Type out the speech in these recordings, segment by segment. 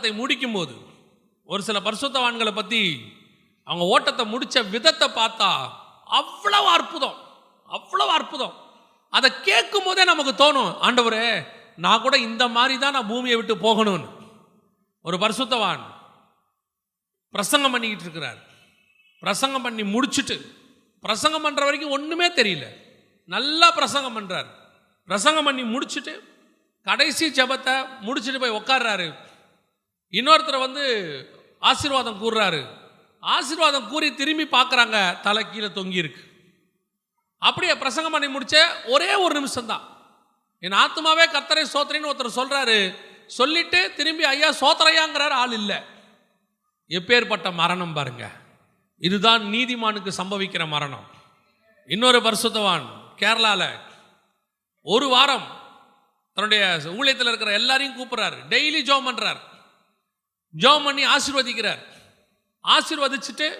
ஓட்டத்தை முடிக்கும் போது ஒரு சில பரிசுத்தவான்களை பற்றி அவங்க ஓட்டத்தை முடிச்ச விதத்தை பார்த்தா அவ்வளவு அற்புதம் அவ்வளவு அற்புதம். அதை கேட்கும் போதே நமக்கு தோணும் ஆண்டவரே நான் கூட இந்த மாதிரி தான் நான் பூமியை விட்டு போகணும்னு. ஒரு பரிசுத்தவான் பிரசங்கம் பண்ணிக்கிட்டு இருக்கிறார். பிரசங்கம் பண்ணி முடிச்சுட்டு பிரசங்கம் பண்ணுற வரைக்கும் ஒன்றுமே தெரியல. நல்லா பிரசங்கம் பண்ணுறார் பிரசங்கம் பண்ணி முடிச்சுட்டு கடைசி ஜபத்தை முடிச்சுட்டு போய் உட்கார்றாரு. இன்னொருத்தர் வந்து ஆசீர்வாதம் கூறுறாரு. ஆசீர்வாதம் கூறி திரும்பி பார்க்குறாங்க தலை கீழே தொங்கி இருக்கு. அப்படியே பிரசங்கம் பண்ணி முடிச்ச ஒரே ஒரு நிமிஷம் தான் என் ஆத்மாவே கர்த்தரை சோத்திரின்னு ஒருத்தர் சொல்கிறாரு சொல்லிட்டு திரும்பி ஐயா சோத்திரையாங்கிறார் ஆள் இல்லை. எப்பேற்பட்ட மரணம் பாருங்க. இதுதான் நீதிமானுக்கு சம்பவிக்கிற மரணம். இன்னொரு பரிசுத்தவான் கேரளாவில் ஒரு வாரம் தன்னுடைய ஊழியத்தில் இருக்கிற எல்லாரையும் கூப்பிட்றாரு. டெய்லி ஜோம் பண்ணுறார் ஜோம் பண்ணி ஆசிர்வதிக்கிறார். ஆசிர்வதிச்சுட்டு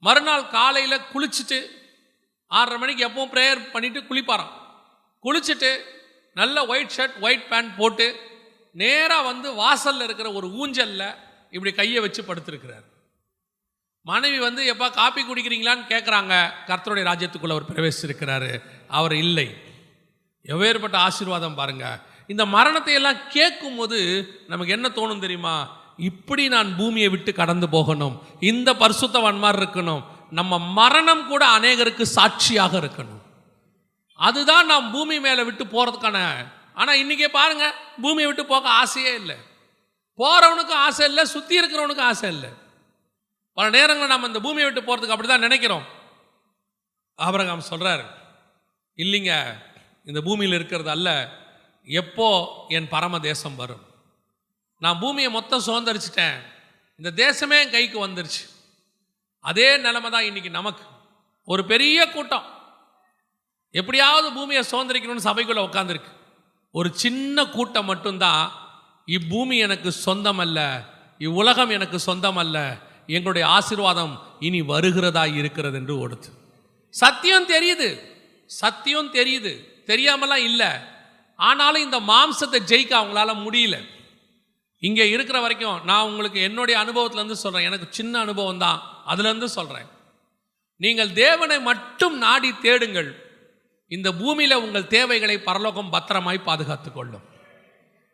மறுநாள் காலையில் குளிச்சுட்டு ஆறரை மணிக்கு எப்பவும் ப்ரேயர் பண்ணிட்டு குளிப்பாராம். குளிச்சுட்டு நல்ல ஒயிட் ஷர்ட் ஒயிட் பேண்ட் போட்டு நேராக வந்து வாசலில் இருக்கிற ஒரு ஊஞ்சலில் இப்படி கையை வச்சு படுத்திருக்கிறார். மனைவி வந்து எப்பா காப்பி குடிக்கிறீங்களான்னு கேட்குறாங்க கர்த்தருடைய ராஜ்யத்துக்குள்ள அவர் பிரவேசிச்சிருக்கிறாரு. அவர் இல்லை. எவ்வேறுபட்ட ஆசீர்வாதம் பாருங்கள் இந்த மரணத்தை எல்லாம் கேட்கும் போது நமக்கு என்ன தோணும் தெரியுமா? இப்படி நான் பூமியை விட்டு கடந்து போகணும். இந்த பரிசுத்தவன்மார் மாதிரி இருக்கணும். நம்ம மரணம் கூட அநேகருக்கு சாட்சியாக இருக்கணும். அதுதான் நாம் பூமி மேலே விட்டு போகிறதுக்கான ஆனால் இன்றைக்கே பாருங்கள் பூமியை விட்டு போக ஆசையே இல்லை. போகிறவனுக்கும் ஆசை இல்லை சுற்றி இருக்கிறவனுக்கும் ஆசை இல்லை. பல நேரங்களில் நம்ம இந்த பூமியை விட்டு போகிறதுக்கு அப்படி தான் நினைக்கிறோம். ஆபரகாம் சொல்கிறார் இல்லைங்க இந்த பூமியில் இருக்கிறது அல்ல எப்போ என் பரம தேசம் வரும்? நான் பூமியை மொத்தம் சுதந்திரிச்சிட்டேன். இந்த தேசமே என் கைக்கு வந்துருச்சு. அதே நிலைமை தான் இன்னைக்கு நமக்கு. ஒரு பெரிய கூட்டம். எப்படியாவது பூமியை சுதந்திரிக்கணும்னு சபைக்குள்ளே உட்காந்துருக்கு ஒரு சின்ன கூட்டம் மட்டும்தான். இப்பூமி எனக்கு சொந்தம் அல்ல இவ்வுலகம் எனக்கு சொந்தம் அல்ல எங்களுடைய ஆசீர்வாதம் இனி வருகிறதா இருக்கிறது என்று ஓடுது. சத்தியம் தெரியுது. சத்தியம் தெரியுது. தெரியாமலாம் இல்லை. ஆனாலும் இந்த மாம்சத்தை ஜெயிக்க அவங்களால முடியல. இங்கே இருக்கிற வரைக்கும் நான் உங்களுக்கு என்னுடைய அனுபவத்திலேருந்து சொல்கிறேன் எனக்கு சின்ன அனுபவம் தான். அதுலேருந்து சொல்கிறேன் நீங்கள் தேவனை மட்டும் நாடி தேடுங்கள். இந்த பூமியில் உங்கள் தேவைகளை பரலோகம் பத்திரமாய் பாதுகாத்து கொள்ளும்.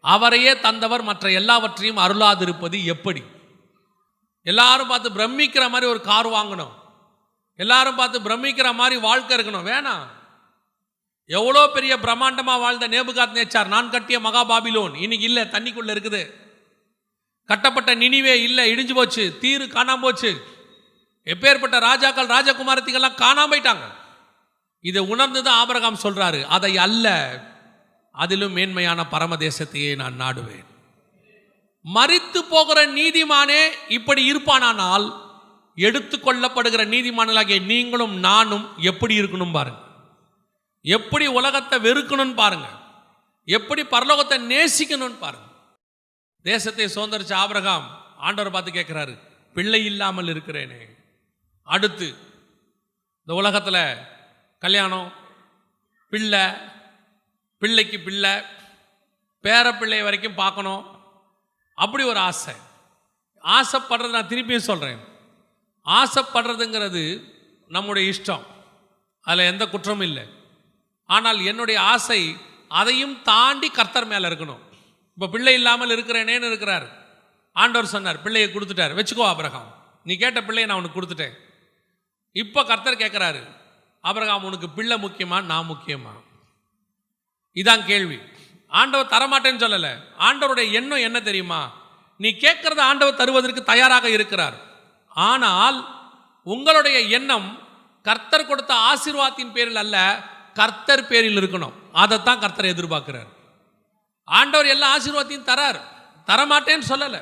அவரையே தந்தவர் மற்ற எல்லாவற்றையும் அருளாதிருப்பது எப்படி? எல்லாரும் பார்த்து பிரமிக்கிற மாதிரி ஒரு கார் வாங்கணும். எல்லாரும் பார்த்து பிரமிக்கிற மாதிரி வாழ்க்கை இருக்கணும். வேணாம் எவ்வளோ பெரிய பிரம்மாண்டமாக வாழ்ந்த நேபுகாத் நேச்சார் நான் கட்டிய மகாபாபிலோன் இன்னைக்கு இல்லை தண்ணிக்குள்ளே இருக்குது. கட்டப்பட்ட நினிவே இல்லை இடிஞ்சு போச்சு தீரு காணாம போச்சு. எப்பேற்பட்ட ராஜாக்கள் ராஜகுமாரத்திகள்லாம் காணாம போயிட்டாங்க. இதை உணர்ந்து தான் ஆபரகாம் சொல்றாரு அதை அல்ல அதிலும் மேன்மையான பரமதேசத்தையே நான் நாடுவேன். மறித்து போகிற நீதிமானே இப்படி இருப்பானானால் எடுத்துக்கொள்ளப்படுகிற நீதிமானாகிய நீங்களும் நானும் எப்படி இருக்கணும் பாருங்க. எப்படி உலகத்தை வெறுக்கணும்னு பாருங்க. எப்படி பரலோகத்தை நேசிக்கணும்னு பாருங்க. தேசத்தை சுதந்திரிச்ச ஆபிரகாம் ஆண்டவர் பார்த்து கேட்குறாரு பிள்ளை இல்லாமல் இருக்கிறேனே. அடுத்து இந்த உலகத்தில் கல்யாணம் பிள்ளை பிள்ளைக்கு பிள்ளை பேர பிள்ளை வரைக்கும் பார்க்கணும். அப்படி ஒரு ஆசை. ஆசைப்படுறது நான் திருப்பியும் சொல்கிறேன் ஆசைப்படுறதுங்கிறது நம்முடைய இஷ்டம். அதில் எந்த குற்றமும் இல்லை. ஆனால் என்னுடைய ஆசை அதையும் தாண்டி கர்த்தர் மேலே இருக்கணும். இப்போ பிள்ளை இல்லாமல் இருக்கிறேனேன்னு இருக்கிறார். ஆண்டவர் சொன்னார் பிள்ளையை கொடுத்துட்டார். வச்சுக்கோ அபிரகாம் நீ கேட்ட பிள்ளையை நான் உனக்கு கொடுத்துட்டேன். இப்போ கர்த்தர் கேட்குறாரு அபிரகாம் உனக்கு பிள்ளை முக்கியமா நான் முக்கியமா? இதான் கேள்வி. ஆண்டவர் தரமாட்டேன்னு சொல்லலை. ஆண்டவருடைய எண்ணம் என்ன தெரியுமா? நீ கேட்கறத ஆண்டவர் தருவதற்கு தயாராக இருக்கிறார். ஆனால் உங்களுடைய எண்ணம் கர்த்தர் கொடுத்த ஆசீர்வாதத்தின் பேரில் அல்ல கர்த்தர் பேரில் இருக்கணும். அதைத்தான் கர்த்தர் எதிர்பார்க்கிறார். ஆண்டவர் எல்லா ஆசீர்வாதத்தையும் தரார். தரமாட்டேன்னு சொல்லலை.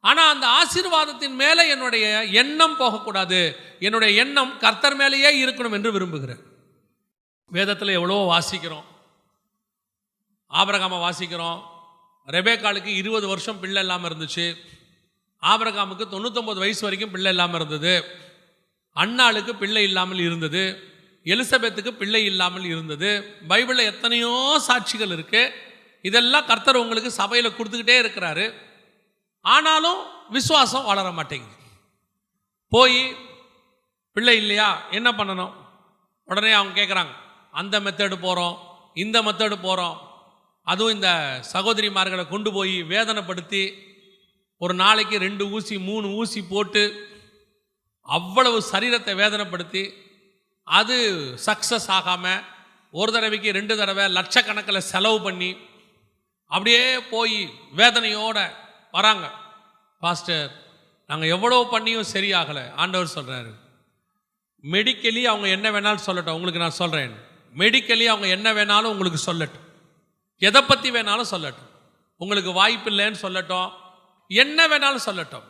ஆனால் அந்த ஆசீர்வாதத்தின் மேலே என்னுடைய எண்ணம் போகக்கூடாது. என்னுடைய எண்ணம் கர்த்தர் மேலேயே இருக்கணும் என்று விரும்புகிறேன். வேதத்தில் எவ்வளோ வாசிக்கிறோம். ஆபரகாமை வாசிக்கிறோம். ரெபேக்காலுக்கு இருபது வருஷம் பிள்ளை இல்லாமல் இருந்துச்சு. ஆபரகாமுக்கு தொண்ணூத்தொம்பது வயசு வரைக்கும் பிள்ளை இல்லாமல் இருந்தது. அண்ணாளுக்கு பிள்ளை இல்லாமல் இருந்தது. எலிசபெத்துக்கு பிள்ளை இல்லாமல் இருந்தது. பைபிளில் எத்தனையோ சாட்சிகள் இருக்குது இதெல்லாம் கர்த்தர் உங்களுக்கு சபையில் கொடுத்துக்கிட்டே இருக்கிறாரு. ஆனாலும் விசுவாசம் வளர மாட்டேங்குது. போய் பிள்ளை இல்லையா? என்ன பண்ணணும்? உடனே அவங்க கேட்குறாங்க அந்த மெத்தடு போகிறோம் இந்த மெத்தடு போகிறோம் அதுவும் இந்த சகோதரிமார்களை கொண்டு போய் வேதனைப்படுத்தி ஒரு நாளைக்கு ரெண்டு ஊசி மூணு ஊசி போட்டு அவ்வளவு சரீரத்தை வேதனைப்படுத்தி அது சக்ஸஸ் ஆகாமல் ஒரு தடவைக்கு ரெண்டு தடவை லட்சக்கணக்கில் செலவு பண்ணி அப்படியே போய் வேதனையோட வராங்க. பாஸ்டர் நாங்கள் எவ்வளோ பண்ணியும் சரியாகலை. ஆண்டவர் சொல்கிறாரு மெடிக்கலி அவங்க என்ன வேணாலும் சொல்லட்டும். உங்களுக்கு நான் சொல்கிறேன் மெடிக்கலி அவங்க என்ன வேணாலும் உங்களுக்கு சொல்லட்டும். எதை பற்றி வேணாலும் சொல்லட்டும். உங்களுக்கு வாய்ப்பு இல்லைன்னு சொல்லட்டும். என்ன வேணாலும் சொல்லட்டும்.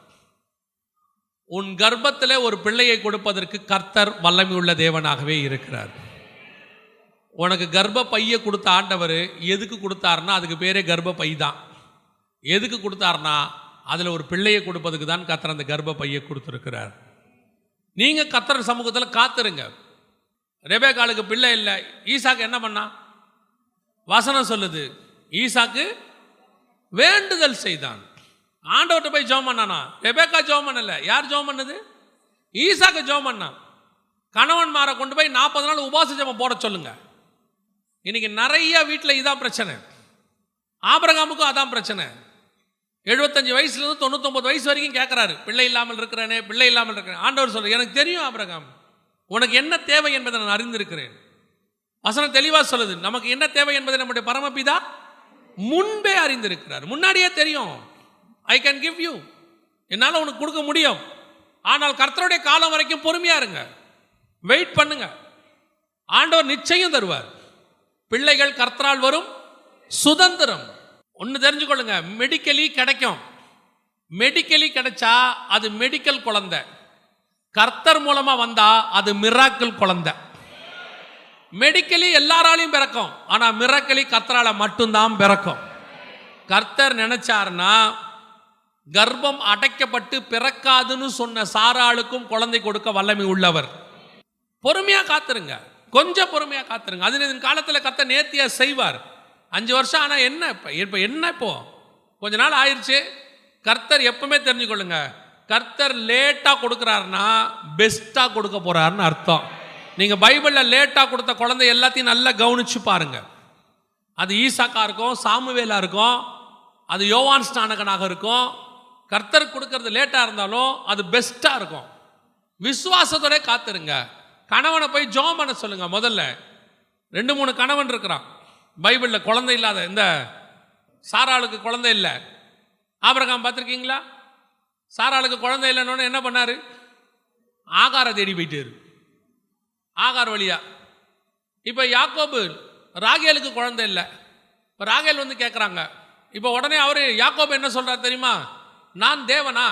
உன் கர்ப்பத்தில் ஒரு பிள்ளையை கொடுப்பதற்கு கர்த்தர் வல்லமை உள்ள தேவனாகவே இருக்கிறார். உனக்கு கர்ப்ப பையை கொடுத்த ஆண்டவர் எதுக்கு கொடுத்தாருன்னா அதுக்கு பேரே கர்ப்ப பை தான். எதுக்கு கொடுத்தாருன்னா அதில் ஒரு பிள்ளையை கொடுப்பதுக்கு தான் கத்தர் அந்த கர்ப்ப பையை கொடுத்துருக்கிறார். நீங்கள் கத்தர் சமூகத்தில் காத்துருங்க. ரெபேக்காலுக்கு பிள்ளை இல்லை. ஈசாக்கு என்ன பண்ணா? வசனம் சொல்லுது. ஈசாக்கு வேண்டுதல் செய்தான். ஆண்டவர்கிட்ட போய் ஜோம் பண்ணானா? ரெபேக்கா ஜோம் பண்ணல. யார் ஜோம் பண்ணது? ஈசாக்கு ஜோம் பண்ணான். கணவன்மாரை கொண்டு போய் நாற்பது நாள் உபாச ஜெபம் போட சொல்லுங்கள் இன்னைக்கு நிறைய வீட்டில் இதான் பிரச்சனை. ஆபரகாமுக்கும் அதான் பிரச்சனை. எழுபத்தஞ்சு வயசுலேருந்து தொண்ணூத்தொம்பது வயசு வரைக்கும் கேட்குறாரு பிள்ளை இல்லாமல் இருக்கிறேனே பிள்ளை இல்லாமல் இருக்கிறேன். ஆண்டவர் சொல்ற எனக்கு தெரியும் ஆபரகாம். உனக்கு என்ன தேவை என்பதை நான் அறிந்திருக்கிறேன். வசனம் தெளிவாக சொல்லுது நமக்கு என்ன தேவை என்பதை நம்முடைய பரமபிதா முன்பே அறிந்திருக்கிறார். முன்னாடியே தெரியும். ஐ கேன் கிவ் யூ என்னால் உனக்கு கொடுக்க முடியும். ஆனால் கர்த்தருடைய காலம் வரைக்கும் பொறுமையாக இருங்க. வெயிட் பண்ணுங்க. ஆண்டவர் நிச்சயம் தருவார். பிள்ளைகள் கர்த்தரால் வரும் சுதந்திரம். ஒன்று தெரிஞ்சுக்கொள்ளுங்க மெடிக்கலி கிடைக்கும். மெடிக்கலி கிடைச்சா அது மெடிக்கல் குழந்தை. கர்த்தர் மூலமாக வந்தா அது மிராக்கிள் குழந்தை. மெடிக்கலி எல்லாராலையும் பிறக்கும் ஆனால் மிராக்கலி கர்த்தரால் மட்டும்தான் பிறக்கும். கர்த்தர் நினைச்சாருன்னா கர்ப்பம் அடைக்கப்பட்டு பிறக்காதுன்னு சொன்ன சாராளுக்கும் குழந்தை கொடுக்க வல்லமை உள்ளவர். பொறுமையாக காத்துருங்க. கொஞ்சம் பொறுமையாக காத்துருங்க. அது இதன் காலத்தில் கர்த்தர் நேர்த்தியாக செய்வார். அஞ்சு வருஷம் ஆனால் என்ன? இப்போ இப்போ என்ன இப்போ? கொஞ்ச நாள் ஆயிடுச்சு கர்த்தர் எப்பவுமே தெரிஞ்சுக்கொள்ளுங்க. கர்த்தர் லேட்டாக கொடுக்குறாருன்னா பெஸ்ட்டாக கொடுக்க போகிறாருன்னு அர்த்தம். நீங்கள் பைபிளில் லேட்டாக கொடுத்த குழந்தை எல்லாத்தையும் நல்லா கவனிச்சு பாருங்கள் அது ஈசாக்கா இருக்கும் சாமுவேலா இருக்கும் அது யோவான் ஸ்நானகனாக இருக்கும். கர்த்தர் கொடுக்கறது லேட்டாக இருந்தாலும் அது பெஸ்ட்டாக இருக்கும். விசுவாசத்தோட காத்துருங்க. கணவனை போய் ஜோம் பண்ண சொல்லுங்க முதல்ல. ரெண்டு மூணு கணவன் இருக்கிறான். பைபிளில் குழந்தை இல்லாத இந்த சாராளுக்கு குழந்தை இல்லை. ஆபரகாம் பார்த்துருக்கீங்களா? சாராளுக்கு குழந்தை இல்லைன்னு என்ன பண்ணாரு? ஆகார தேடி போயிட்டாரு. ஆகார் வழியா. இப்போ யாக்கோபு ராகேலுக்கு குழந்தை இல்லை. இப்போ ராகேல் வந்து கேட்குறாங்க இப்போ உடனே அவர் யாக்கோபு என்ன சொல்கிறார் தெரியுமா? நான் தேவனா?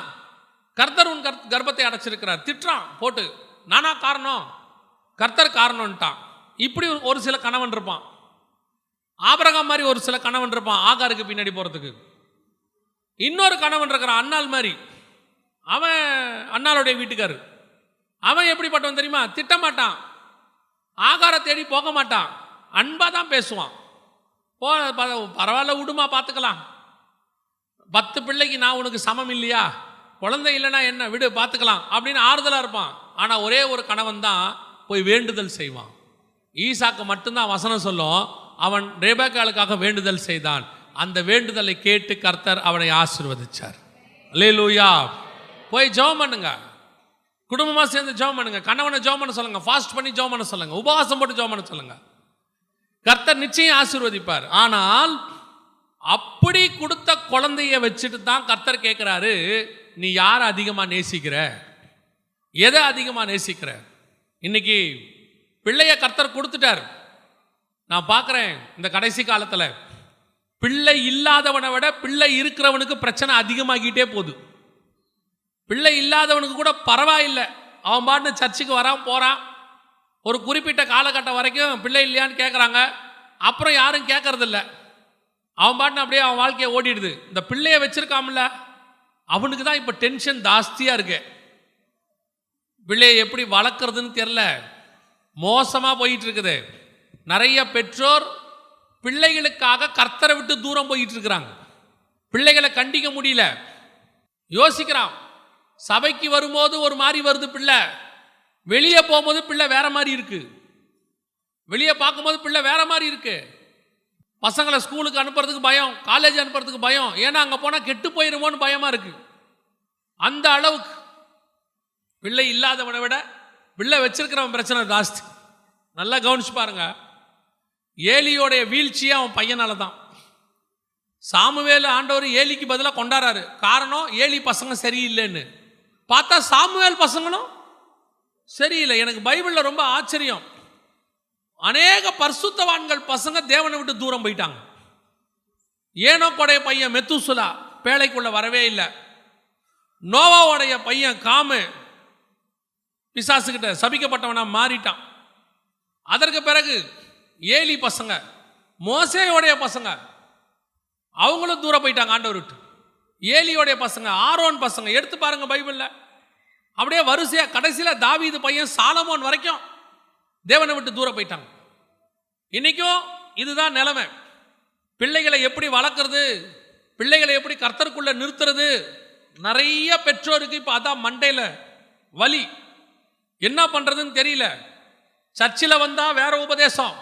கர்த்தர் உன் கர்த் கர்ப்பத்தை அடைச்சிருக்கிறார். திட்டுறான் போட்டு. நானா காரணம்? கர்த்தர் காரணம்ட்டான் இப்படி ஒரு சில கணவன் இருப்பான். ஆபரகம் மாதிரி ஒரு சில கணவன் இருப்பான் ஆகாருக்கு பின்னாடி போகிறதுக்கு இன்னொரு கணவன் இருக்கிறான் அண்ணாள் மாதிரி. அவன் அண்ணாளுடைய வீட்டுக்காரு. அவன் எப்படிப்பட்டவன் தெரியுமா? திட்டமாட்டான். ஆகாரை ஆகார தேடி போக மாட்டான். அன்பாக தான் பேசுவான். போ பரவாயில்ல விடுமா பார்த்துக்கலாம் பத்து பிள்ளைக்கு நான் உனக்கு சமம் இல்லையா? குழந்தை இல்லைன்னா என்ன? விடு பார்த்துக்கலாம் அப்படின்னு ஆறுதலாக இருப்பான். ஆனால் ஒரே ஒரு கணவன் தான் போய் வேண்டுதல் செய்வான். ஈசாக்கு மட்டும்தான் வசனம் சொல்லும். அவன் ரேபேக்காளுக்காக வேண்டுதல் செய்தான். அந்த வேண்டுதலை கேட்டு கர்த்தர் அவனை ஆசிர்வதிச்சார். லே லூயா போய் ஜெபம் பண்ணுங்க. குடும்பமாக சேர்ந்து ஜெபம் பண்ணுங்க. கணவனை ஜெபம் பண்ண சொல்லுங்க. ஃபாஸ்ட் பண்ணி ஜெபம் பண்ண சொல்லுங்க. உபவாசம் போட்டு ஜெபம் பண்ண சொல்லுங்க. கர்த்தர் நிச்சயம் ஆசீர்வதிப்பார். ஆனால் அப்படி கொடுத்த குழந்தைய வச்சுட்டு தான் கர்த்தர் கேட்குறாரு நீ யாரை அதிகமாக நேசிக்கிற? எதை அதிகமாக நேசிக்கிற? இன்னைக்கு பிள்ளைய கர்த்தர் கொடுத்துட்டார். நான் பார்க்குறேன் இந்த கடைசி காலத்தில். பிள்ளை இல்லாதவனை விட பிள்ளை இருக்கிறவனுக்கு பிரச்சனை அதிகமாகிட்டே போகுது. பிள்ளை இல்லாதவனுக்கு கூட பரவாயில்லை. அவன் பாட்டு சர்ச்சுக்கு வரான் போகிறான் ஒரு குறிப்பிட்ட காலகட்டம் வரைக்கும் பிள்ளை இல்லையான்னு கேட்குறாங்க அப்புறம் யாரும் கேட்கறதில்ல அவன் பாட்டு அப்படியே அவன் வாழ்க்கையை ஓடிடுது. இந்த பிள்ளைய வச்சிருக்காமல அவனுக்கு தான் இப்போ டென்ஷன் ஜாஸ்தியாக இருக்குது பிள்ளையை எப்படி வளர்க்குறதுன்னு தெரில மோசமாக போயிட்டு இருக்குது நிறைய பெற்றோர் பிள்ளைகளுக்காக கர்த்தரை விட்டு தூரம் போயிட்டு இருக்கிறாங்க பிள்ளைகளை கண்டிக்க முடியல. யோசிக்கிறான் சபைக்கு வரும்போது ஒரு மாதிரி வருது பிள்ளை. வெளியே போகும்போது பிள்ளை வேற மாதிரி இருக்கு. வெளியே பார்க்கும்போது பிள்ளை வேற மாதிரி இருக்கு. பசங்களை ஸ்கூலுக்கு அனுப்புறதுக்கு பயம் காலேஜ் அனுப்புறதுக்கு பயம். ஏன்னா அங்கே போனால் கெட்டு போயிருமோன்னு பயமா இருக்கு. அந்த அளவுக்கு பிள்ளை இல்லாதவனை விட பிள்ளை வச்சிருக்கிறவன் பிரச்சனை ஜாஸ்தி. நல்லா கவனிச்சு பாருங்க. ஏலியோடைய வீழ்ச்சியே அவன் பையனால தான் சாமுவேல் ஆண்டவர் ஏலிக்கு பதிலாக கொண்டாடுறாரு. காரணம் ஏலி பசங்க சரியில்லைன்னு. பார்த்தா சாமுவேல் பசங்களும் சரியில்லை. எனக்கு பைபிளில் ரொம்ப ஆச்சரியம். அநேக பரிசுத்தவான்கள் பசங்க தேவனை விட்டு தூரம் போயிட்டாங்க. ஏனோ கொடைய பையன் மெத்துசுலா பேழைக்குள்ள வரவே இல்லை. நோவாவுடைய பையன் காமு பிசாசுக்கிட்ட சபிக்கப்பட்டவனா மாறிட்டான். அதற்கு பிறகு ஏலி பசங்க மோசேயோடைய பசங்க அவங்களும் தூரம் போயிட்டாங்க ஆண்டவர் விட்டு. ஏலியோடைய பசங்க ஆரோன் பசங்க எடுத்து பாருங்க பைபிளில். அப்படியே வரிசையாக கடைசியில் தாவீது பையன் சாலமோன் வரைக்கும் தேவனை விட்டு தூரம் போயிட்டாங்க. இன்னைக்கும் இதுதான் நிலைமை. பிள்ளைகளை எப்படி வளர்க்குறது பிள்ளைகளை எப்படி கர்த்தருக்குள்ளே நிறுத்துறது நிறைய பெற்றோருக்கு இப்போ அதான் மண்டையில் வலி. என்ன பண்ணுறதுன்னு தெரியல. சர்ச்சில் வந்தால் வேற உபதேசம்.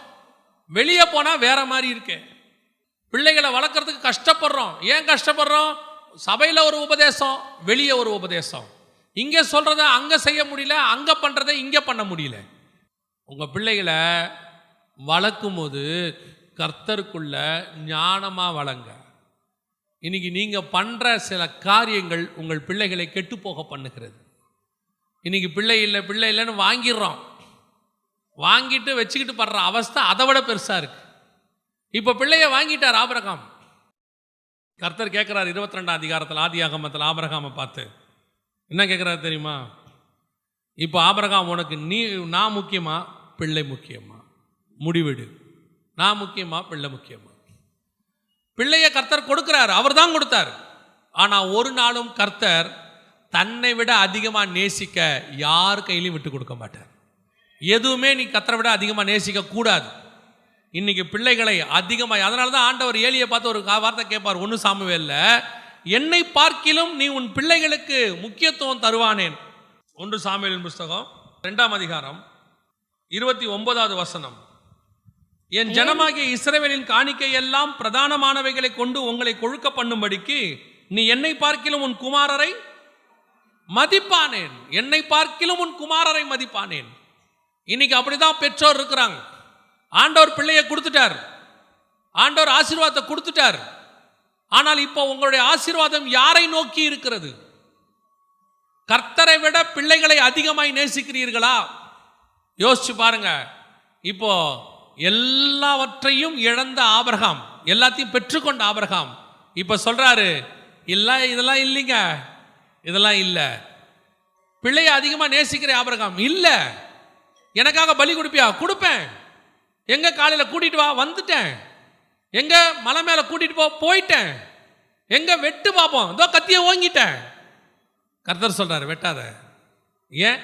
வெளியே போனால் வேற மாதிரி இருக்கு. பிள்ளைகளை வளர்க்குறதுக்கு கஷ்டப்படுறோம். ஏன் கஷ்டப்படுறோம்? சபையில் ஒரு உபதேசம் வெளியே ஒரு உபதேசம். இங்கே சொல்கிறத அங்கே செய்ய முடியல அங்கே பண்ணுறதை இங்கே பண்ண முடியல. உங்கள் பிள்ளைகளை வளர்க்கும் போது கர்த்தருக்குள்ள ஞானமாக வளங்க. இன்னைக்கு நீங்கள் பண்ணுற சில காரியங்கள் உங்கள் பிள்ளைகளை கெட்டுப்போக பண்ணுகிறது. இன்னைக்கு பிள்ளை இல்லை பிள்ளை இல்லைன்னு வாங்கிடுறோம். வாங்கிட்டு வச்சுக்கிட்டு படுற அவஸ்தை அதை விட பெருசாக இருக்கு. இப்போ பிள்ளைய வாங்கிட்டார் ஆபரகாம். கர்த்தர் கேட்குறாரு இருபத்தி ரெண்டாம் அதிகாரத்தில் ஆதி ஆகமத்தில் ஆபரகாமை பார்த்து என்ன கேட்குறாரு தெரியுமா? இப்போ ஆபரகாம் உனக்கு நீ நான் முக்கியமா? பிள்ளை முக்கியமா? முடிவெடு. நான் முக்கியமா? பிள்ளை முக்கியமா? பிள்ளைய கர்த்தர் கொடுக்குறாரு அவர் தான் கொடுத்தார். ஆனால் ஒரு நாளும் கர்த்தர் தன்னை விட அதிகமாக நேசிக்க யார் கையிலையும் விட்டு கொடுக்க மாட்டார். எதுவுமே நீ கத்தரை விட அதிகமாக நேசிக்க கூடாது. இன்னைக்கு பிள்ளைகளை அதிகமாக அதனால தான் ஆண்டவர் ஏலியை பார்த்து ஒரு வார்த்தை கேட்பார் சாமவே சாமுவேல்ல என்னை பார்க்கிலும் நீ உன் பிள்ளைகளுக்கு முக்கியத்துவம் தருவானேன். ஒன்று சாமியலின் புஸ்தகம் ரெண்டாம் அதிகாரம் இருபத்தி ஒன்பதாவது வசனம். என் ஜனமாகிய இஸ்ரேவேலின் காணிக்கை எல்லாம் பிரதானமானவைகளை கொண்டு உங்களை கொழுக்க பண்ணும்படிக்கு நீ என்னை பார்க்கிலும் உன் குமாரரை மதிப்பானேன். என்னை பார்க்கிலும் உன் குமாரரை மதிப்பானேன். இன்னைக்கு அப்படிதான் பெற்றோர் இருக்கிறாங்க. ஆண்டவர் பிள்ளையை கொடுத்துட்டார். ஆண்டவர் ஆசீர்வாதத்தை கொடுத்துட்டார். ஆனால் இப்போ உங்களுடைய ஆசீர்வாதம் யாரை நோக்கி இருக்கிறது? கர்த்தரை விட பிள்ளைகளை அதிகமாய் நேசிக்கிறீர்களா? யோசிச்சு பாருங்க. இப்போ எல்லாவற்றையும் இழந்த ஆபரகாம் எல்லாத்தையும் பெற்றுக்கொண்ட ஆபரகாம் இப்போ சொல்றாரு இல்லை இதெல்லாம் இல்லைங்க. இதெல்லாம் இல்லை. பிள்ளையை அதிகமாக நேசிக்கிற ஆபரகாம் இல்லை. எனக்காக பலி கொடுப்பியா? கொடுப்பேன். எங்கே காலையில் கூட்டிகிட்டு வா? வந்துட்டேன். எங்கே மலை மேலே கூட்டிகிட்டு போ போயிட்டேன். எங்கே வெட்டு பார்ப்போம் இதோ கத்தியை ஓங்கிட்டேன். கர்த்தர் சொல்கிறார் வெட்டாத. ஏன்?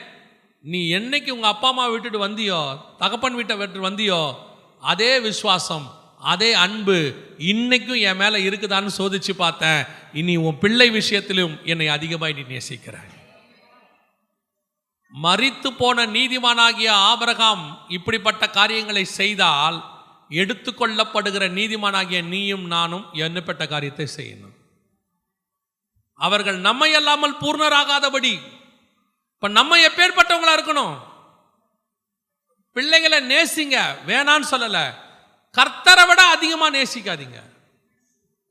நீ என்னைக்கு உங்கள் அப்பா அம்மா விட்டுட்டு வந்தியோ தகப்பன் வீட்டை விட்டு வந்தியோ அதே விசுவாசம். அதே அன்பு இன்னைக்கும் என் மேலே இருக்குதான்னு சோதிச்சு பார்த்தேன். இனி உன் பிள்ளை விஷயத்திலும் என்னை அதிகமாக நீ நேசிக்கிறாய். மறித்து போன நீதிமானாகிய ஆபரகாம் இப்படிப்பட்ட காரியங்களை செய்தால் எடுத்துக்கொள்ளப்படுகிற நீதிமானாகிய நீயும் நானும் என்னப்பட்ட காரியத்தை செய்யணும். அவர்கள் நம்மை அல்லாமல் பூர்ணராகாதபடி இப்ப நம்ம எப்பேற்பட்டவங்களா இருக்கணும்? பிள்ளைகளை நேசிங்க வேணான்னு சொல்லலை. கர்த்தரை விட அதிகமாக நேசிக்காதீங்க.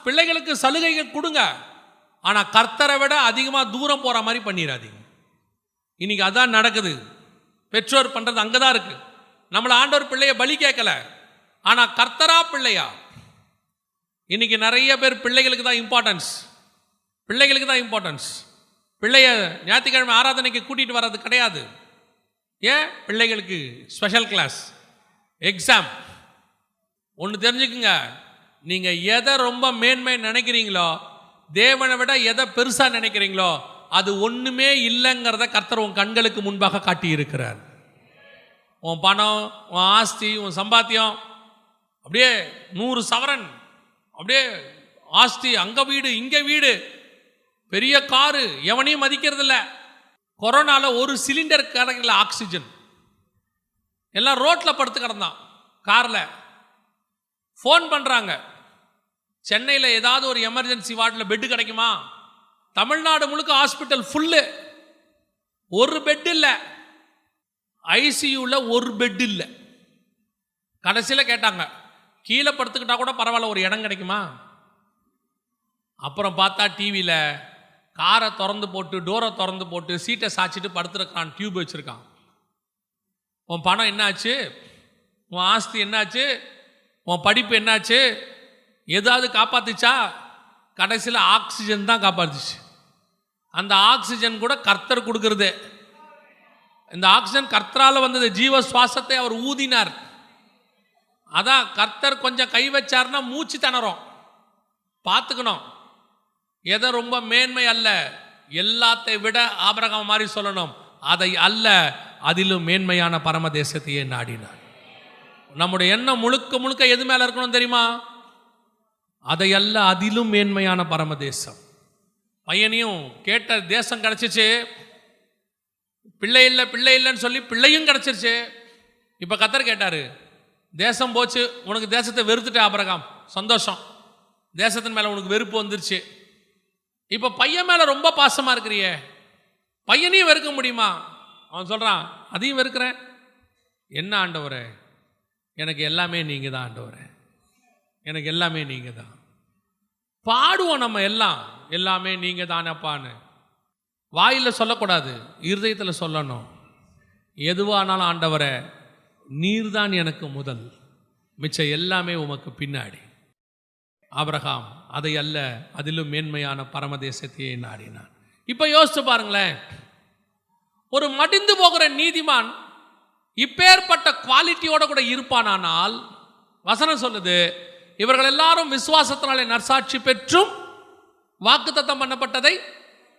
பிள்ளைகளுக்கு சலுகைகள் கொடுங்க. ஆனால் கர்த்தரை விட அதிகமாக தூரம் போகிற மாதிரி பண்ணிடாதீங்க இன்னைக்கு அதான் நடக்குது. பெற்றோர் பண்ணுறது அங்கே தான் இருக்குது நம்மளை ஆண்டவர் பிள்ளைய பலி கேட்கல. ஆனால் கர்த்தரா பிள்ளையா? இன்றைக்கி நிறைய பேர் பிள்ளைகளுக்கு தான் இம்பார்ட்டன்ஸ் பிள்ளைகளுக்கு தான் இம்பார்ட்டன்ஸ் பிள்ளைய ஞாயிற்றுக்கிழமை ஆராதனைக்கு கூட்டிகிட்டு வர்றது கிடையாது. ஏன்? பிள்ளைகளுக்கு ஸ்பெஷல் கிளாஸ் எக்ஸாம் ஒன்று தெரிஞ்சுக்குங்க. நீங்கள் எதை ரொம்ப மேன்மை நினைக்கிறீங்களோ தேவனை விட எதை பெருசாக நினைக்கிறீங்களோ அது ஒன்றுமே இல்லைங்கிறத கர்த்தர் உன் கண்களுக்கு முன்பாக காட்டியிருக்கிறார். உன் பணம் உன் ஆஸ்தி உன் சம்பாத்தியம் அப்படியே நூறு சவரன் அப்படியே ஆஸ்தி அங்கே வீடு இங்கே வீடு பெரிய காரு எவனையும் மதிக்கிறதில்ல. கொரோனாவில் ஒரு சிலிண்டர் கிடைக்கல ஆக்சிஜன். எல்லாம் ரோட்டில் படுத்து கிடந்தான் காரில். ஃபோன் பண்ணுறாங்க சென்னையில் ஏதாவது ஒரு எமர்ஜென்சி வார்டில் பெட்டு கிடைக்குமா? தமிழ்நாடு முழுக்க ஹாஸ்பிட்டல் ஃபுல்லு ஒரு பெட் இல்லை. ஐசியூவில் ஒரு பெட் இல்லை. கடைசியில் கேட்டாங்க. கீழே படுத்துக்கிட்டா கூட பரவாயில்ல ஒரு இடம் கிடைக்குமா? அப்புறம் பார்த்தா டிவியில் காரை திறந்து போட்டு டோரை திறந்து போட்டு சீட்டை சாய்ச்சிட்டு படுத்துருக்கான் டியூப் வச்சுருக்கான். உன் பணம் என்னாச்சு? உன் ஆஸ்தி என்னாச்சு? உன் படிப்பு என்னாச்சு? ஏதாவது காப்பாத்துச்சா? கடைசியில் ஆக்சிஜன் தான் காப்பாத்துச்சு. அந்த ஆக்சிஜன் கூட கர்த்தர் கொடுக்கறது. இந்த ஆக்சிஜன் கர்த்தரால் வந்தது. ஜீவ சுவாசத்தை அவர் ஊதினார். அதான் கர்த்தர் கொஞ்சம் கை வச்சார்னா மூச்சு திணறோம். பார்த்துக்கணும். எதை ரொம்ப மேன்மை அல்ல எல்லாத்தை விட ஆபரகம் மாதிரி சொல்லணும். அதை அல்ல அதிலும் மேன்மையான பரமதேசத்தையே நாடினார். நம்முடைய எண்ணம் முழுக்க முழுக்க எது மேலே இருக்கணும் தெரியுமா? அதையல்ல அதிலும் மேன்மையான பரமதேசம். பையனையும் கேட்ட தேசம் கிடைச்சிச்சு. பிள்ளை இல்லை பிள்ளை இல்லைன்னு சொல்லி பிள்ளையும் கிடச்சிருச்சு. இப்போ கத்தர் கேட்டார் தேசம் போச்சு உனக்கு தேசத்தை வெறுத்துட்ட ஆபரகாம். சந்தோஷம். தேசத்தின் மேலே உனக்கு வெறுப்பு வந்துருச்சு. இப்போ பையன் மேலே ரொம்ப பாசமாக இருக்கிறியே. பையனையும் வெறுக்க முடியுமா? அவன் சொல்கிறான் அதையும் வெறுக்கிறேன். என்ன ஆண்டவரே? எனக்கு எல்லாமே நீங்கள் தான் ஆண்டவரே. எனக்கு எல்லாமே நீங்கள் தான் பாடுவோம் நம்ம எல்லாம். எல்லாமே நீங்கள் தானப்பான்னு வாயில் சொல்லக்கூடாது. இருதயத்தில் சொல்லணும். எதுவானாலும் ஆண்டவரை நீர்தான் எனக்கு முதல். மிச்சம் எல்லாமே உமக்கு பின்னாடி. ஆபிரகாம் அதை அல்ல அதிலும் மேன்மையான பரமதேசத்தையே நாடினான். இப்போ யோசித்து பாருங்களேன். ஒரு மடிந்து போகிற நீதிமான் இப்பேற்பட்ட குவாலிட்டியோட கூட இருப்பானானால் வசனம் சொல்லுது இவர்கள் எல்லாரும் விசுவாசத்தினாலே நற்சாட்சி பெற்றும் வாக்குத்தத்தம் பண்ணப்பட்டதை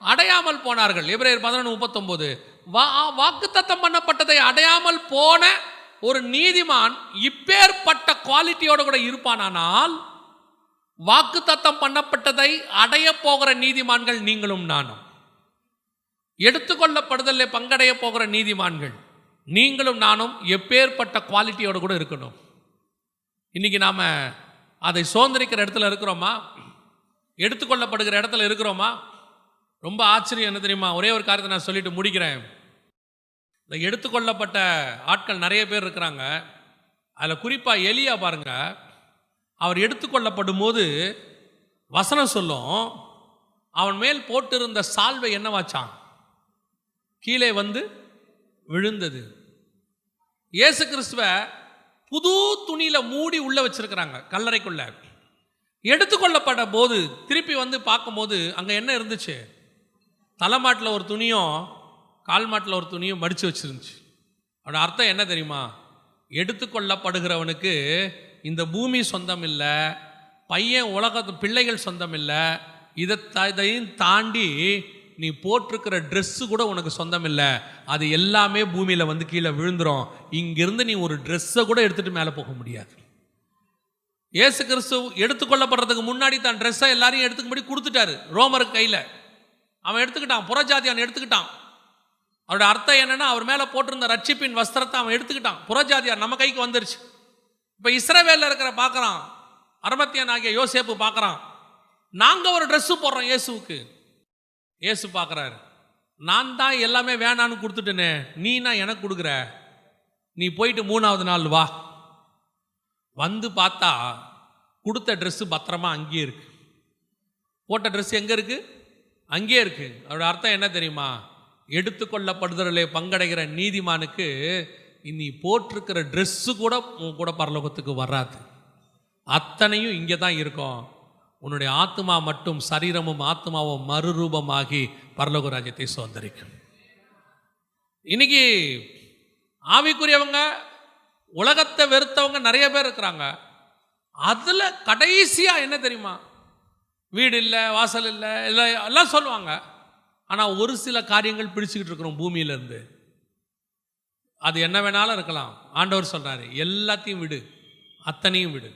அடையாமல் போனார்கள். இவரே பதினொன்று முப்பத்தொம்போது. வா வாக்குத்தத்தம் பண்ணப்பட்டதை அடையாமல் போன ஒரு நீதிமான் இப்பேற்பட்ட குவாலிட்டியோட கூட இருப்பானானால் வாக்குத்தத்தம் பண்ணப்பட்டதை அடைய போகிற நீதிமான்கள் நீங்களும் நானும். எடுத்துக்கொள்ளப்படுதலை பங்கடைய போகிற நீதிமான்கள். நீங்களும் நானும் எப்பேற்பட்ட குவாலிட்டியோடு கூட இருக்கணும். இன்னைக்கு நாம் அதை சுதந்திரிக்கிற இடத்துல இருக்கிறோமா? எடுத்துக்கொள்ளப்படுகிற இடத்துல இருக்கிறோமா? ரொம்ப ஆச்சரியம் என்ன தெரியுமா? ஒரே ஒரு காரியத்தை நான் சொல்லிட்டு முடிக்கிறேன். இந்த எடுத்துக்கொள்ளப்பட்ட ஆட்கள் நிறைய பேர் இருக்கிறாங்க. அதில் குறிப்பாக எலியா பாருங்க. அவர் எடுத்துக்கொள்ளப்படும் போது வசனம் சொல்லும். அவன் மேல் போட்டிருந்த சால்வை என்னவாச்சான்? கீழே வந்து விழுந்தது. இயேசு கிறிஸ்துவ புது துணியில் மூடி உள்ளே வச்சிருக்கிறாங்க கல்லறைக்குள்ள. எடுத்துக்கொள்ளப்பட்ட போது திருப்பி வந்து பார்க்கும்போது அங்கே என்ன இருந்துச்சு? தலைமாட்டில் ஒரு துணியும் கால் மாட்டில் ஒரு துணியும் மடித்து வச்சிருந்துச்சு. அவனோட அர்த்தம் என்ன தெரியுமா? எடுத்துக்கொள்ளப்படுகிறவனுக்கு இந்த பூமி சொந்தம் இல்லை பையன் உலகத்து பிள்ளைகள் சொந்தம் இல்லை இதை த- இதையும் தாண்டி நீ போட்டிருக்கிற ட்ரெஸ்ஸு கூட உனக்கு சொந்தம் இல்லை அது எல்லாமே பூமியில் வந்து கீழே விழுந்துடும் இங்கிருந்து நீ ஒரு ட்ரெஸ்ஸை கூட எடுத்துகிட்டு மேலே போக முடியாது. ஏசு கிறிஸ்து எடுத்துக்கொள்ளப்படுறதுக்கு முன்னாடி தான் ட்ரெஸ்ஸை எல்லாரையும் எடுத்துக்கும்படி கொடுத்துட்டாரு. ரோமருக்கு கையில். அவன் எடுத்துக்கிட்டான். புறஜாதியான் எடுத்துக்கிட்டான். அவரோட அர்த்தம் என்னென்னா அவர் மேலே போட்டிருந்த ரட்சிப்பின் வஸ்திரத்தை அவன் எடுத்துக்கிட்டான். புறஜாதியார் நம்ம கைக்கு வந்துருச்சு. இப்போ இஸ்ரவேலில் இருக்கிற பார்க்குறான். அரமத்தியன் ஆகிய யோசேப்பு பார்க்குறான். நாங்கள் ஒரு ட்ரெஸ்ஸு போடுறோம் இயேசுவுக்கு. இயேசு பார்க்குறாரு. நான் தான் எல்லாமே வேணான்னு கொடுத்துட்டேனே நீனா எனக்கு கொடுக்குற? நீ போயிட்டு மூணாவது நாள் வா. வந்து பார்த்தா கொடுத்த ட்ரெஸ்ஸு பத்திரமா அங்கேயே இருக்கு. போட்ட ட்ரெஸ் எங்கே இருக்கு? அங்கேயே இருக்கு. அதோட அர்த்தம் என்ன தெரியுமா? எடுத்துக்கொள்ளப்படுதலே பங்கடைகிற நீதிமானுக்கு இனி போட்டிருக்கிற ட்ரெஸ்ஸு கூட உன் கூட பரலோகத்துக்கு வராது. அத்தனையும் இங்கே தான் இருக்கும். உன்னுடைய ஆத்மா மட்டும் சரீரமும் ஆத்மாவும் மறுரூபமாகி பரலோக ராஜ்யத்தை சுதந்திரிக்கும். இன்னைக்கு ஆவிக்குரியவங்க உலகத்தை வெறுத்தவங்க நிறைய பேர் இருக்கிறாங்க. அதில் கடைசியாக என்ன தெரியுமா? வீடு இல்லை வாசல் இல்லை இல்லை எல்லாம் சொல்லுவாங்க. ஆனால் ஒரு சில காரியங்கள் பிடிச்சிக்கிட்டு இருக்கிறோம் பூமியிலேருந்து. அது என்ன வேணாலும் இருக்கலாம். ஆண்டவர் சொல்கிறாரு எல்லாத்தையும் விடு அத்தனையும் விடு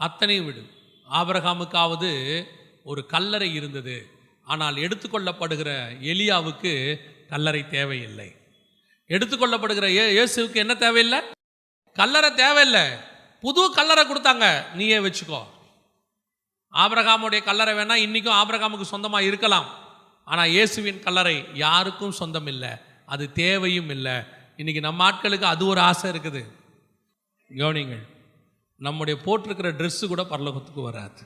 அத்தனையும் விடு. ஆபரகாமுக்காவது ஒரு கல்லறை இருந்தது. ஆனால் எடுத்துக்கொள்ளப்படுகிற எலியாவுக்கு கல்லறை தேவையில்லை. எடுத்துக்கொள்ளப்படுகிற ஏ இயேசுக்கு என்ன தேவையில்லை? கல்லறை தேவையில்லை. புது கல்லறை கொடுத்தாங்க. நீயே வச்சுக்கோ. ஆபரகாமுடைய கல்லறை வேணால் இன்றைக்கும் ஆபரகாமுக்கு சொந்தமாக இருக்கலாம். ஆனால் இயேசுவின் கல்லறை யாருக்கும் சொந்தம் இல்லை அது தேவையும் இல்லை. இன்றைக்கி நம்ம ஆட்களுக்கு அது ஒரு ஆசை இருக்குது. கவனிங்கள் நம்முடைய போட்டிருக்கிற ட்ரெஸ்ஸு கூட பரலோகத்துக்கு வராது.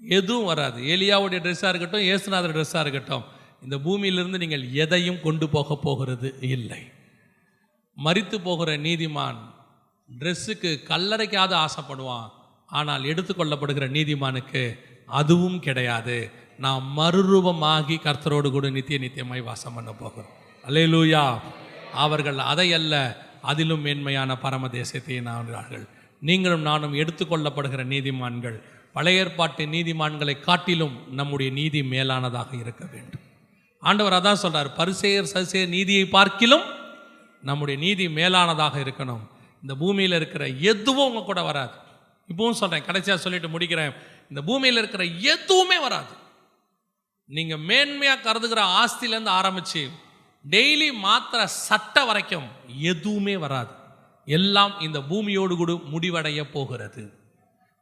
எதுவும் வராது. ஏலியாவுடைய ட்ரெஸ்ஸாக இருக்கட்டும் ஏசுநாதர் ட்ரெஸ்ஸாக இருக்கட்டும் இந்த பூமியிலிருந்து நீங்கள் எதையும் கொண்டு போக போகிறது இல்லை. மரித்து போகிற நீதிமான் ட்ரெஸ்ஸுக்கு கல்லறைக்காவது ஆசைப்படுவான். ஆனால் எடுத்துக்கொள்ளப்படுகிற நீதிமானுக்கு அதுவும் கிடையாது. நாம் மறுரூபமாகி கர்த்தரோடு கூட நித்திய நித்தியமாய் வாசம் பண்ண போகிறோம். அலையலூயா அவர்கள் அதை அல்ல அதிலும் மேன்மையான பரமதேசத்தை நாடுகிறார்கள். நீங்களும் நானும் எடுத்துக்கொள்ளப்படுகிற நீதிமான்கள். பழைய ஏற்பாட்டு நீதிமான்களை காட்டிலும் நம்முடைய நீதி மேலானதாக இருக்க வேண்டும். ஆண்டவர் அதான் சொல்றார் பரிசேயர் சசேர் நீதியை பார்க்கிலும் நம்முடைய நீதி மேலானதாக இருக்கணும். இந்த பூமியில் இருக்கிற எதுவும் உங்க கூட வராது. இப்பவும் சொல்றேன் கடைசியாக சொல்லிட்டு முடிக்கிறேன். இந்த பூமியில் இருக்கிற எதுவுமே வராது. நீங்க மேன்மையாக கருதுகிற ஆஸ்திலேருந்து ஆரம்பிச்சு டெய்லி மாத்திர சட்டை வரைக்கும் எதுவுமே வராது. எல்லாம் இந்த பூமியோடு கூட முடிவடைய போகிறது.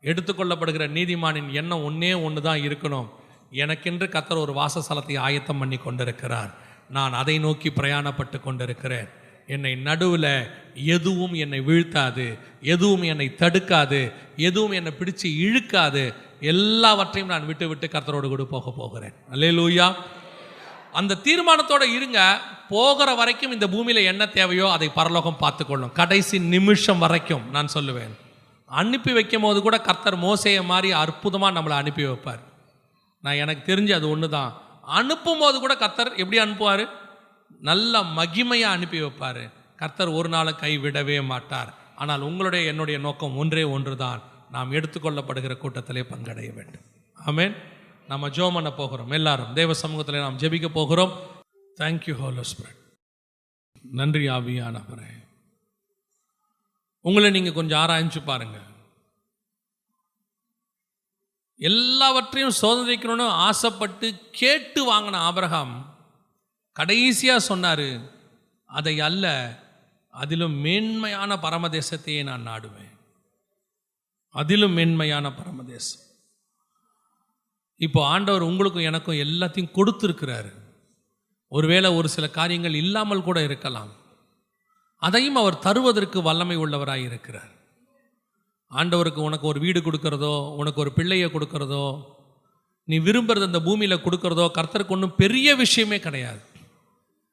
எடுத்துக்கொள்ளப்படுகிற நீதிமானின் எண்ணம் ஒன்றே ஒன்று தான் இருக்கணும். எனக்கென்று கத்தர் ஒரு வாசஸ்தலத்தை ஆயத்தம் பண்ணி கொண்டிருக்கிறார். நான் அதை நோக்கி பிரயாணப்பட்டு கொண்டிருக்கிறேன். என்னை நடுவில் எதுவும் என்னை வீழ்த்தாது எதுவும் என்னை தடுக்காது எதுவும் என்னை பிடிச்சு இழுக்காது எல்லாவற்றையும் நான் விட்டு விட்டு கர்த்தரோடு கூட போக போகிறேன். அல்லேலூயா. அந்த தீர்மானத்தோடு இருங்க. போகிற வரைக்கும் இந்த பூமியில் என்ன தேவையோ அதை பரலோகம் பார்த்துக்கொள்ளும். கடைசி நிமிஷம் வரைக்கும் நான் சொல்லுவேன். அனுப்பி வைக்கும் போது கூட கர்த்தர் மோசையை மாதிரி அற்புதமாக நம்மளை அனுப்பி வைப்பார். நான் எனக்கு தெரிஞ்சு அது ஒன்று தான் அனுப்பும் போது கூட கர்த்தர் எப்படி அனுப்புவார்? நல்ல மகிமையாக அனுப்பி வைப்பார். கர்த்தர் ஒரு நாளும் கை விடவே மாட்டார். ஆனால் உங்களுடைய என்னுடைய நோக்கம் ஒன்றே ஒன்று தான் நாம் எடுத்துக்கொள்ளப்படுகிற கூட்டத்திலே பங்கடைய வேண்டும். ஆமேன். நம்ம ஜோம் பண்ண போகிறோம். எல்லாரும் தேவ சமூகத்தில் நாம் ஜெபிக்க போகிறோம். தேங்க்யூ ஹோலோ ஸ்பிரட் நன்றி ஆவியானவரே. உங்களை நீங்கள் கொஞ்சம் ஆராய்ஞ்சு பாருங்க. எல்லாவற்றையும் சோதனைக்கணும்னு ஆசைப்பட்டு கேட்டு வாங்கின ஆபிரகாம் கடைசியாக சொன்னார் அதை அல்ல அதிலும் மேன்மையான பரமதேசத்தையே நான் நாடுவேன். அதிலும் மேன்மையான பரமதேசம். இப்போ ஆண்டவர் உங்களுக்கும் எனக்கும் எல்லாத்தையும் கொடுத்துருக்கிறாரு. ஒருவேளை ஒரு சில காரியங்கள் இல்லாமல் கூட இருக்கலாம். அதையும் அவர் தருவதற்கு வல்லமை உள்ளவராக இருக்கிறார். ஆண்டவருக்கு உனக்கு ஒரு வீடு கொடுக்கறதோ உனக்கு ஒரு பிள்ளையை கொடுக்கறதோ நீ விரும்புறது அந்த பூமியில் கொடுக்கறதோ கர்த்தருக்கு ஒன்றும் பெரிய விஷயமே கிடையாது.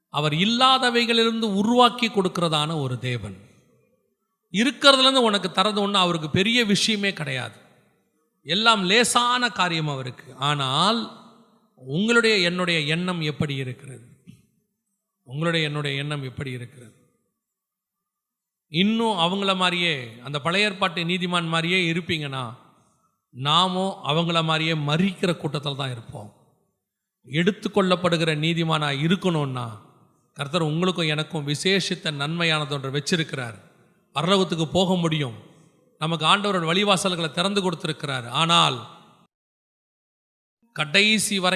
அவர் இல்லாதவைகளிலிருந்து உருவாக்கி கொடுக்கிறதான ஒரு தேவன். இருக்கிறதுலேருந்து உனக்கு தரது ஒன்று அவருக்கு பெரிய விஷயமே கிடையாது. எல்லாம் லேசான காரியம் அவருக்கு. ஆனால் உங்களுடைய என்னுடைய எண்ணம் எப்படி இருக்கிறது? உங்களுடைய என்னுடைய எண்ணம் எப்படி இருக்கிறது? இன்னும் அவங்கள மாதிரியே அந்த பழைய ஏற்பாட்டு நீதிமான் மாதிரியே இருப்பீங்கன்னா நாமும் அவங்கள மாதிரியே மறிக்கிற கூட்டத்தில் தான் இருப்போம். எடுத்துக்கொள்ளப்படுகிற நீதிமானாக இருக்கணும்னா கர்த்தர் உங்களுக்கும் எனக்கும் விசேஷித்த நன்மையானது ஒன்று வச்சிருக்கிறார். பரலோகத்துக்கு போக முடியும். நமக்கு ஆண்டவரோட வழிவாசல்களை திறந்து கொடுத்துருக்கிறார். ஆனால் கடைசி வரை